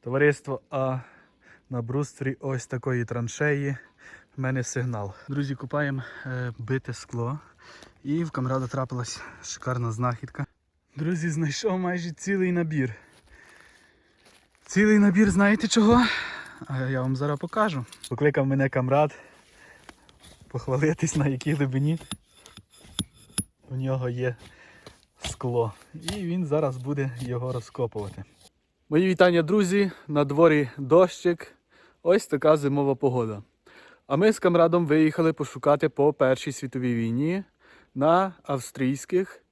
Товариство, а на брустері ось такої траншеї в мене сигнал. Друзі, купаємо е, бите скло. І в камрада трапилась шикарна знахідка. Друзі, знайшов майже цілий набір. Цілий набір, знаєте чого? А я вам зараз покажу. Покликав мене камрад похвалитись на якій глибині. У нього є скло. І він зараз буде його розкопувати. Мої вітання, друзі. На дворі дощик. Ось така зимова погода. А ми з камрадом виїхали пошукати по Першій світовій війні на австрійських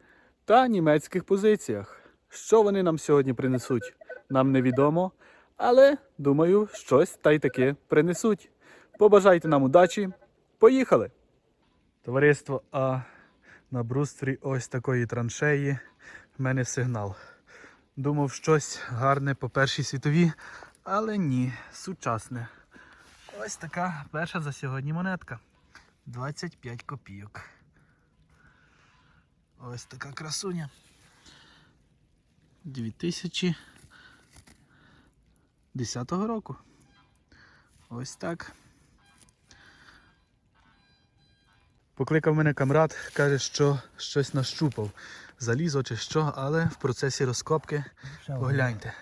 та німецьких позиціях. Що вони нам сьогодні принесуть, нам невідомо, але думаю, щось та й таке принесуть. Побажайте нам удачі. Поїхали! Товариство, а на брустері ось такої траншеї в мене сигнал. Думав щось гарне по Першій світовій, але ні, сучасне. Ось така перша за сьогодні монетка. 25 копійок. Ось така красуня. 2010 року. Ось так. Покликав мене камрад, каже, що щось нащупав. Залізо чи що, але в процесі розкопки погляньте.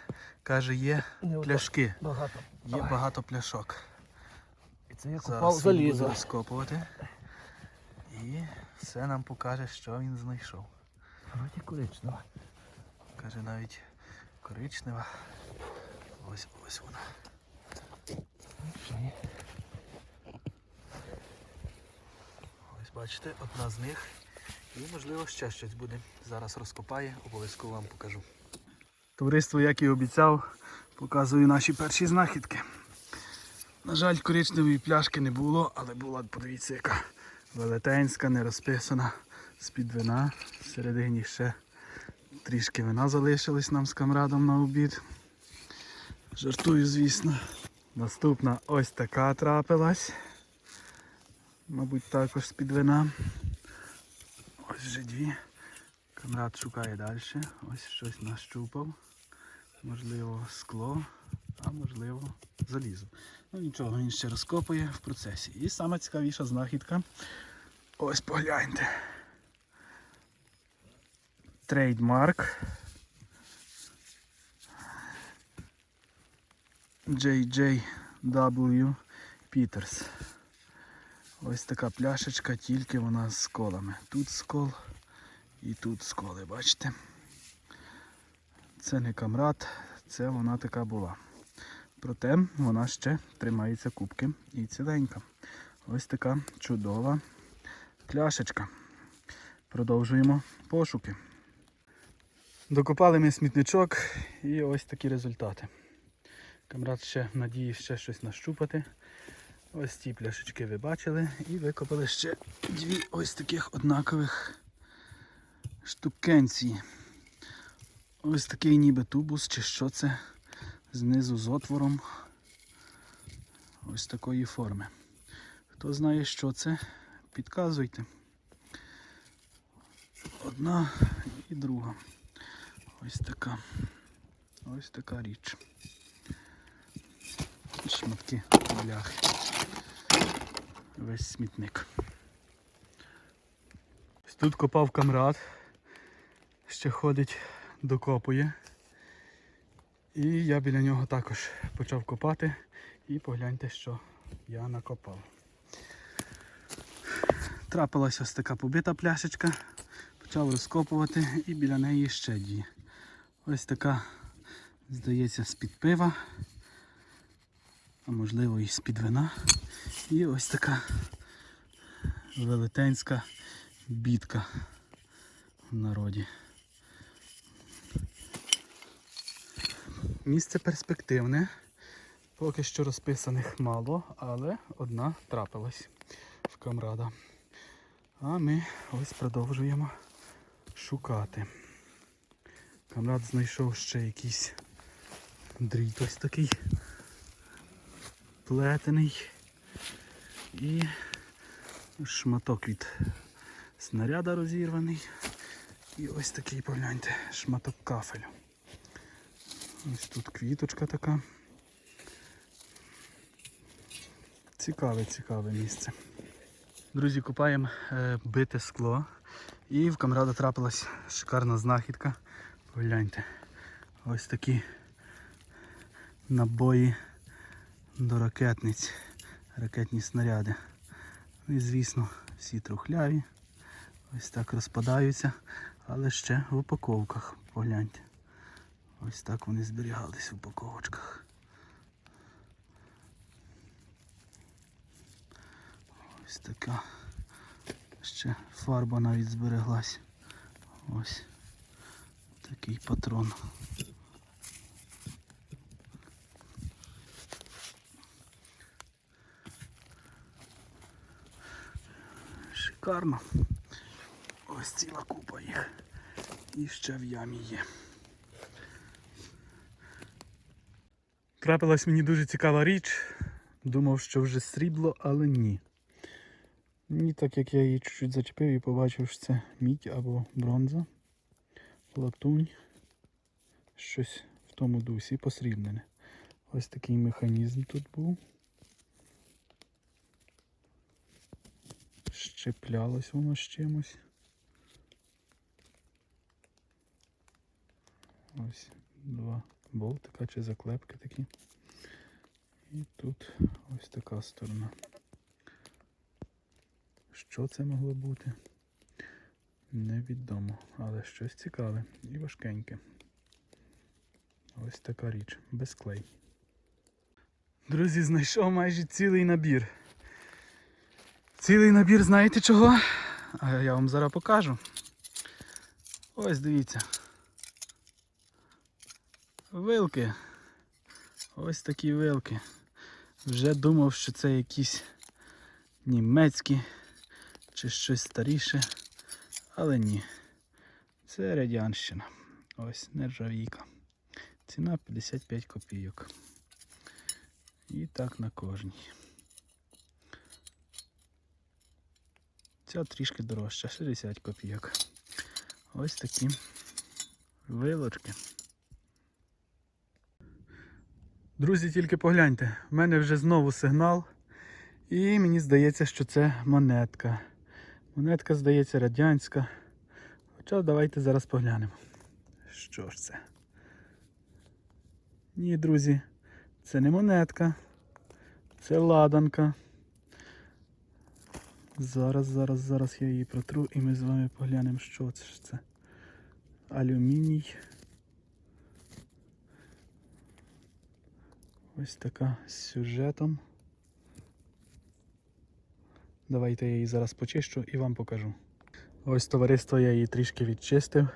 Каже, є пляшки, Багато. є багато пляшок. І це я Зараз купав він буде залізо. розкопувати. І все нам покаже, що він знайшов. Вроді коричнева. Каже, навіть коричнева. Ось ось вона. Ось бачите, одна з них. І можливо ще щось буде. Зараз розкопає, обов'язково вам покажу. Товариство, як і обіцяв, показую наші перші знахідки. На жаль, коричневої пляшки не було, але була, подивіться, яка велетенська, не розписана з-під вина. Всередині ще трішки вина залишилось нам з камрадом на обід. Жартую, звісно. Наступна ось така трапилась. Мабуть, також з-під вина. Ось вже дві. Камрад шукає далі. Ось щось нащупав. Можливо, скло, а можливо, залізо. Ну нічого, він ще розкопує в процесі. І саме цікавіша знахідка. Ось погляньте. Трейдмарк. JJW Peters. Ось така пляшечка, тільки вона з колами. Тут скол і тут сколи, бачите? Це не камрад, це вона така була. Проте вона ще тримається кубки і ціленька. Ось така чудова пляшечка. Продовжуємо пошуки. Докопали ми смітничок і ось такі результати. Камрад ще надіє ще щось нащупати. Ось ці пляшечки ви бачили і викопали ще дві ось таких однакових штукенці. Ось такий ніби тубус, чи що це знизу з отвором ось такої форми. Хто знає, що це, підказуйте. Одна і друга. Ось така. Ось така річ. Шматки бляхи. Весь смітник. Тут копав камрад. Ще ходить, докопує. І я біля нього також почав копати і погляньте, що я накопав. Трапилася ось така побита пляшечка, почав розкопувати і біля неї ще дві. Ось така, здається, з-під пива, а можливо і з-під вина. І ось така велетенська бітка в народі. Місце перспективне. Поки що розписаних мало, але одна трапилась в камрада. А ми ось продовжуємо шукати. Камрад знайшов ще якийсь дріт ось такий плетений і шматок від снаряда розірваний. І ось такий, погляньте, шматок кафелю. Ось тут квіточка така. Цікаве, цікаве місце. Друзі, купаємо е, бите скло. І в камрада трапилась шикарна знахідка. Погляньте. Ось такі набої до ракетниць. Ракетні снаряди. Ну і звісно, всі трухляві. Ось так розпадаються, але ще в упаковках. Погляньте. Ось так вони зберігались в упаковочках. Ось така. Ще фарба навіть збереглась. Ось такий патрон. Шикарно. Ось ціла купа їх. І ще в ямі є. Трапилась мені дуже цікава річ. Думав, що вже срібло, але ні. Ні, так як я її чуть-чуть зачепив і побачив, що це мідь або бронза, латунь, щось в тому дусі посрібнене. Ось такий механізм тут був. Щеплялось воно з чимось. Ось два болтика чи заклепки такі. І тут ось така сторона. Що це могло бути? Невідомо, але щось цікаве і важкеньке. Ось така річ, без клей. Друзі, знайшов майже цілий набір. Цілий набір, знаєте чого? А я вам зараз покажу. Ось дивіться. Вилки. Ось такі вилки. Вже думав, що це якісь німецькі чи щось старіше. Але ні. Це радянщина. Ось нержавійка. Ціна 55 копійок. І так на кожній. Ця трішки дорожча, 60 копійок. Ось такі вилочки. Друзі, тільки погляньте, в мене вже знову сигнал. І мені здається, що це монетка. Монетка, здається, радянська. Хоча давайте зараз поглянемо. Що ж це? Ні, друзі, це не монетка. Це ладанка. Зараз, зараз, зараз я її протру і ми з вами поглянемо, що це ж це. Алюміній. Ось така з сюжетом. Давайте я її зараз почищу і вам покажу. Ось товариство я її трішки відчистив.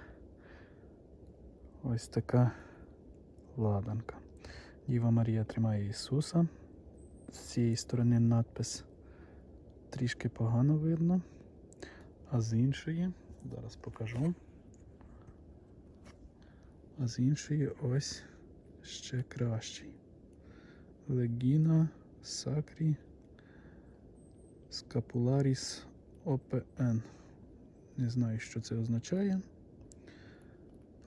Ось така ладанка. Діва Марія тримає Ісуса. З цієї сторони надпис трішки погано видно. А з іншої, зараз покажу. А з іншої ось ще кращий. Легіна Сакрі Скапуларіс ОПН. Не знаю, що це означає.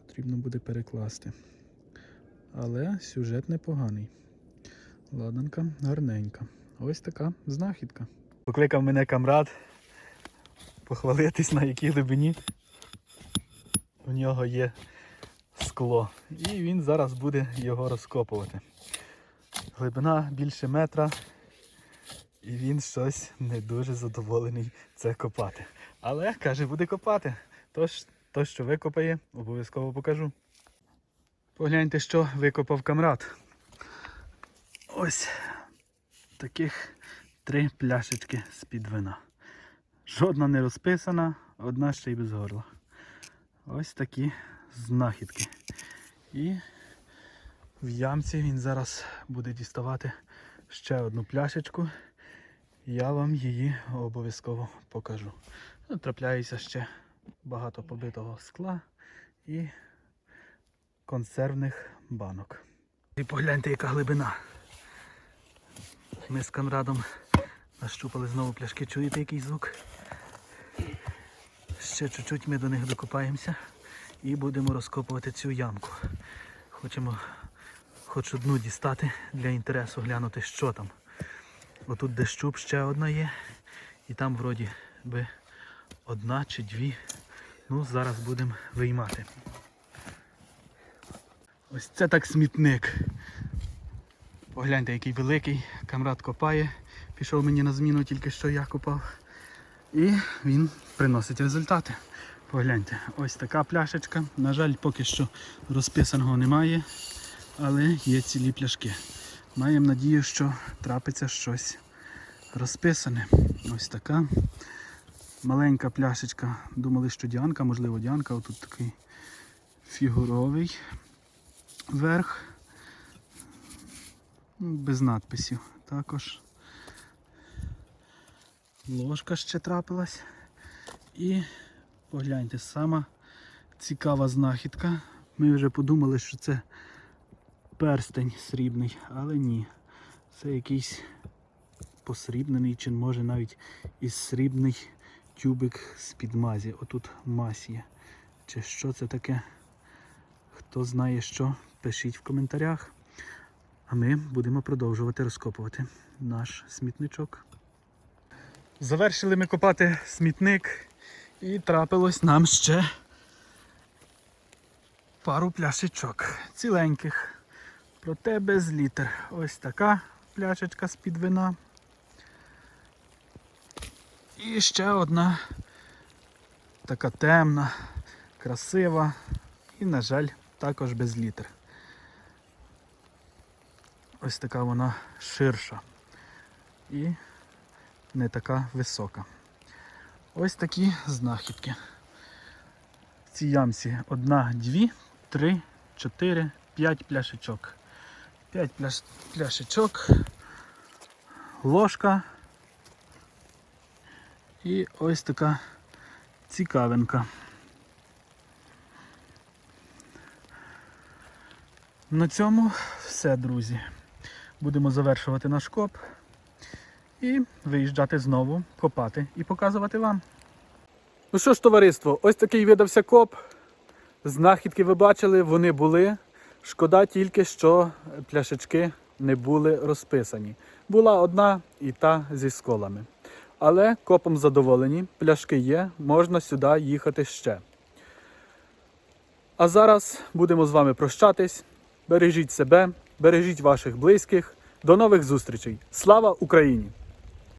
Потрібно буде перекласти. Але сюжет непоганий. Ладанка гарненька. Ось така знахідка. Покликав мене камрад похвалитись, на якій глибині у нього є скло. І він зараз буде його розкопувати. Глибина більше метра. І він щось не дуже задоволений це копати. Але каже, буде копати. Тож, то, що викопає, обов'язково покажу. Погляньте, що викопав камрад. Ось таких три пляшечки з-під вина. Жодна не розписана, одна ще й без горла. Ось такі знахідки. І в ямці він зараз буде діставати ще одну пляшечку. Я вам її обов'язково покажу. Ну, Трапляється ще багато побитого скла і консервних банок. І погляньте, яка глибина. Ми з камрадом нащупали знову пляшки. Чуєте який звук? Ще чуть-чуть ми до них докопаємося і будемо розкопувати цю ямку. Хочемо Хоч одну дістати для інтересу, глянути, що там. Отут де щуп ще одна є. І там вроді би одна чи дві. Ну, зараз будемо виймати. Ось це так смітник. Погляньте, який великий. Камрад копає. Пішов мені на зміну, тільки що я копав. І він приносить результати. Погляньте, ось така пляшечка. На жаль, поки що розписаного немає, але є цілі пляшки. Маємо надію, що трапиться щось розписане. Ось така. Маленька пляшечка. Думали, що Діанка, можливо, Діанка. Отут такий фігуровий верх. Без надписів також. Ложка ще трапилась. І погляньте, сама цікава знахідка. Ми вже подумали, що це перстень срібний, але ні. Це якийсь посрібнений, чи може навіть із срібний тюбик з-під мазі. Отут є. Чи що це таке? Хто знає що, пишіть в коментарях. А ми будемо продовжувати розкопувати наш смітничок. Завершили ми копати смітник і трапилось нам ще пару пляшечок ціленьких. Проте без літер. Ось така пляшечка з-під вина. І ще одна така темна, красива і, на жаль, також без літер. Ось така вона ширша і не така висока. Ось такі знахідки. В цій ямці одна, дві, три, чотири, п'ять пляшечок. П'ять пляш... пляшечок, ложка і ось така цікавинка. На цьому все, друзі. Будемо завершувати наш коп і виїжджати знову, копати і показувати вам. Ну що ж, товариство, ось такий видався коп. Знахідки ви бачили, вони були. Шкода тільки, що пляшечки не були розписані. Була одна і та зі сколами. Але копом задоволені, пляшки є, можна сюди їхати ще. А зараз будемо з вами прощатись. Бережіть себе, бережіть ваших близьких. До нових зустрічей. Слава Україні!